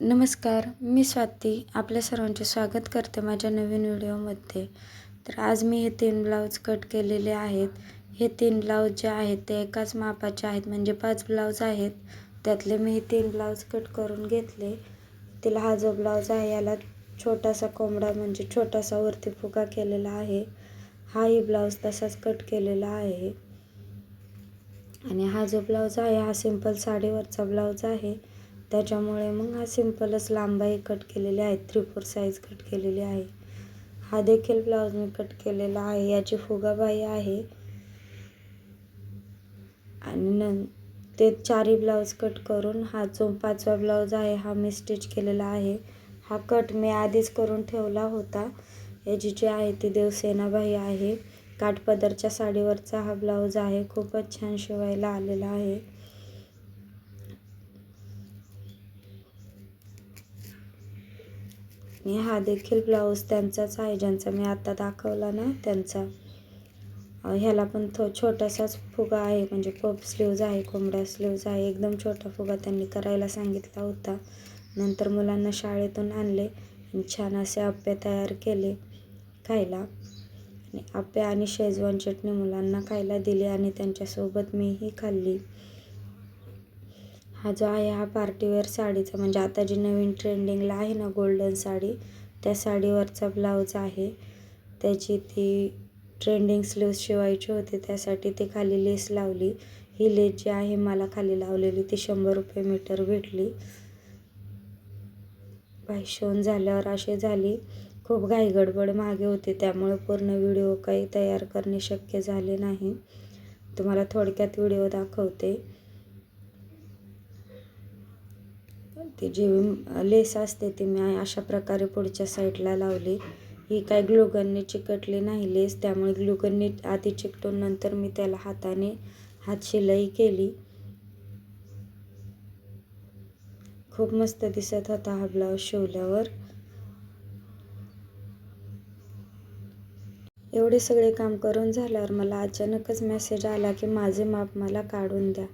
नमस्कार मी स्वाती आपल्या सर्वांचे स्वागत करते माझ्या नवीन व्हिडिओमध्ये. तर आज मी हे तीन ब्लाऊज कट केलेले आहेत. हे तीन ब्लाऊज जे आहेत ते एकाच मापाचे आहेत म्हणजे पाच ब्लाऊज आहेत. त्यातले मी हे तीन ब्लाऊज कट करून घेतले. तिला हा जो ब्लाऊज आहे याला छोटासा कोंबडा म्हणजे छोटासा वरती फुगा केलेला आहे. हाही ब्लाऊज तसाच कट केलेला आहे. आणि हा जो ब्लाऊज आहे हा सिंपल साडीवरचा ब्लाऊज आहे. त्याच्यामुळे मग हा सिंपलच लांबाई कट केलेली आहे थ्री फोर साईज कट केलेली आहे. हा देखील ब्लाऊज मी कट केलेला आहे याची फुगाबाई आहे. आणि न ते चारही ब्लाऊज कट करून हा जो पाचवा ब्लाऊज आहे हा मी स्टिच केलेला आहे. हा कट मी आधीच करून ठेवला होता. याची जी आहे ती देवसेनाबाई आहे. काठपदरच्या साडीवरचा हा ब्लाऊज आहे खूपच छान शिवायला आलेला आहे. आणि हा देखील ब्लाऊज त्यांचाच आहे ज्यांचा मी आता दाखवला ना त्यांचा. ह्याला पण थो छोटासाच फुगा आहे म्हणजे पप स्लीव्ज आहे कोंबड्या स्लीव्ज आहे. एकदम छोटा फुगा त्यांनी करायला सांगितला होता. नंतर मुलांना शाळेतून आणले आणि छान असे आप्पे तयार केले खायला. आणि आप्पे आणि शेजवान चटणी मुलांना खायला दिली आणि त्यांच्यासोबत मीही खाल्ली. हा जो आहे हा पार्टीवेअर साडीचा. म्हणजे आता जी नवीन ट्रेंडिंगला आहे ना गोल्डन साडी त्या साडीवरचा ब्लाऊज आहे. त्याची ती ट्रेंडिंग स्लीव्स शिवायची होती त्यासाठी ती खाली लेस लावली. ही लेस जी आहे मला खाली लावलेली ती शंभर रुपये मीटर भेटली. बाई शिवून झाल्यावर अशी झाली. खूप घाईगडबड मागे होती त्यामुळे पूर्ण व्हिडिओ काही तयार करणे शक्य झाले नाही. तुम्हाला थोडक्यात व्हिडिओ दाखवते. ती जी लेस असते ती मी अशा प्रकारे पुढच्या साईडला लावली. ही काय ग्लुगनने चिकटली नाही लेस त्यामुळे ग्लुगनने आधी चिकटून नंतर मी त्याला हाताने हात शिलाई केली. खूप मस्त दिसत होता हा ब्लाऊज शिवल्यावर. एवढे सगळे काम करून झाल्यावर मला अचानकच मेसेज आला की माझे माप मला काढून द्या.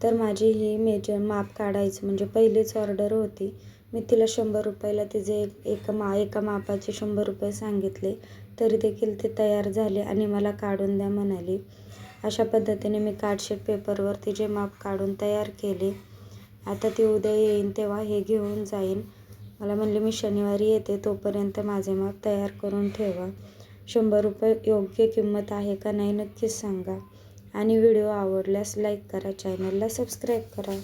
तर माझी ही मेजर माप काढायचं म्हणजे पहिलीच ऑर्डर होती. मी तिला शंभर रुपयाला तिचे एक मा एका मापाचे शंभर रुपये सांगितले. तरी देखील ते तयार झाले आणि मला काढून द्या म्हणाली. अशा पद्धतीने मी कार्डशीट पेपरवर तिचे माप काढून तयार केले. आता ती उद्या येईन तेव्हा हे घेऊन जाईन. मला म्हणले मी शनिवारी येते तोपर्यंत माझे माप तयार करून ठेवा. शंभर रुपये योग्य किंमत आहे का नाही नक्कीच सांगा. आणि व्हिडिओ आवडल्यास लाईक करा चॅनलला सबस्क्राईब करा.